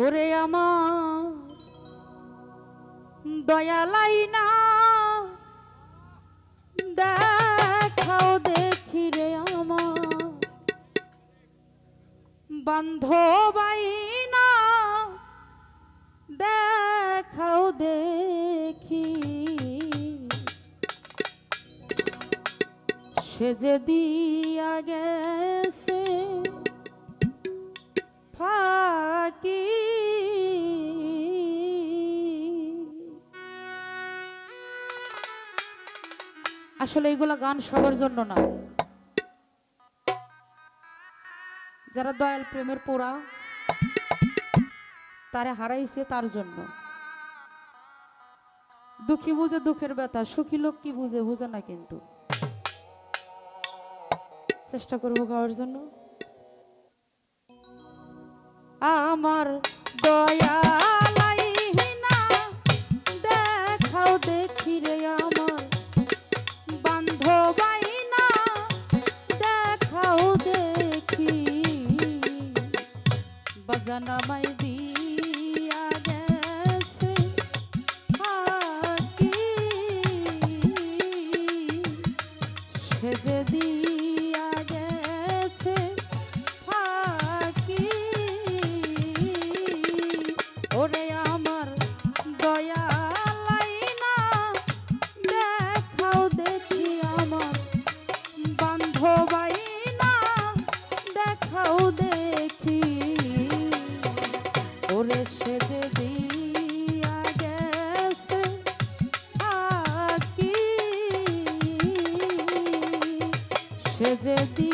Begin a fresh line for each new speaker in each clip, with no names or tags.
ওরে আমার, দয়ালাই না। দেখাও দেখি রে আমার, বান্ধবাই না। দেখাও দেখি, সে যে দিয়া গেছে, ফাঁকি আসলে এগুলা গান সবার জন্য না। যারা দয়াল প্রেমের পোড়া, তারে হারাইছে তার জন্য। দুঃখী বুঝে দুঃখের ব্যথা, সুখী লোক কি বুঝে বুঝে না কিন্তু। চেষ্টা করব গাওয়ার জন্য। আমার দয়ালাই দেখি ওরে সে যে সে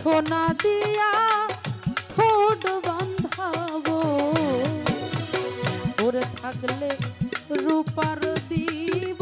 সোনা দিয়া ঠোঁট বান্ধাবো ওরে থাকলে রূপার দিব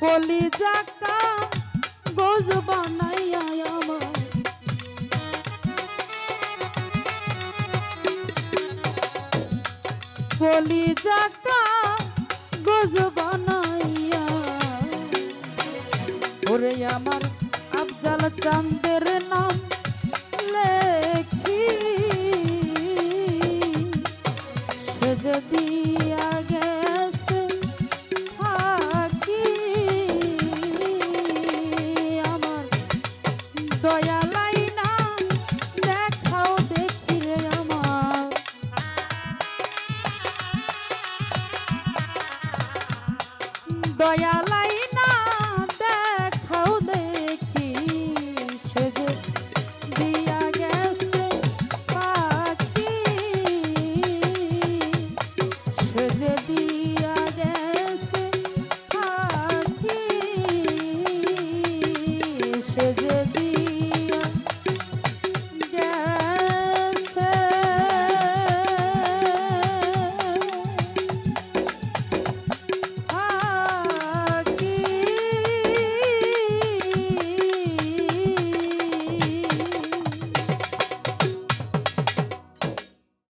কলি জাকা গোজ বানাইয়া আমার। কলি জাকা গোজ বানাইয়া। ওরে আমার আফজাল চান্দের নাম। boy, I'll